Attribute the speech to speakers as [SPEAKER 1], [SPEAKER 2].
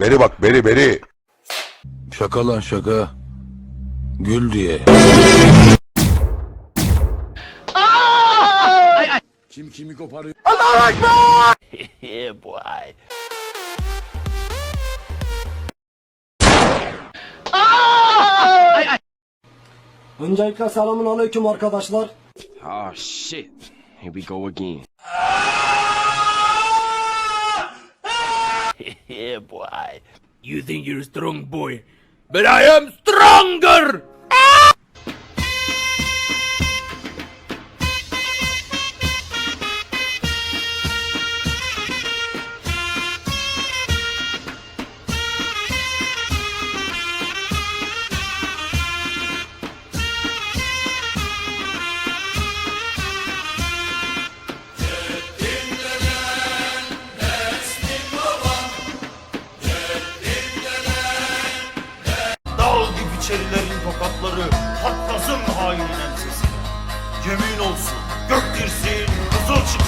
[SPEAKER 1] Beri bak beri beri.
[SPEAKER 2] Şaka lan şaka. Gül diye. Kim kimi koparıyor?
[SPEAKER 3] Yeah, boy.
[SPEAKER 4] Öncelikle selamun aleyküm arkadaşlar.
[SPEAKER 3] Oh shit. Here we go again. Yeah, boy. You think you're a strong boy, but I am stronger!
[SPEAKER 5] Ah! Çerilerin tokatları patlasın hainin ensesine. Yemin olsun gök girsin, kızıl çıksın.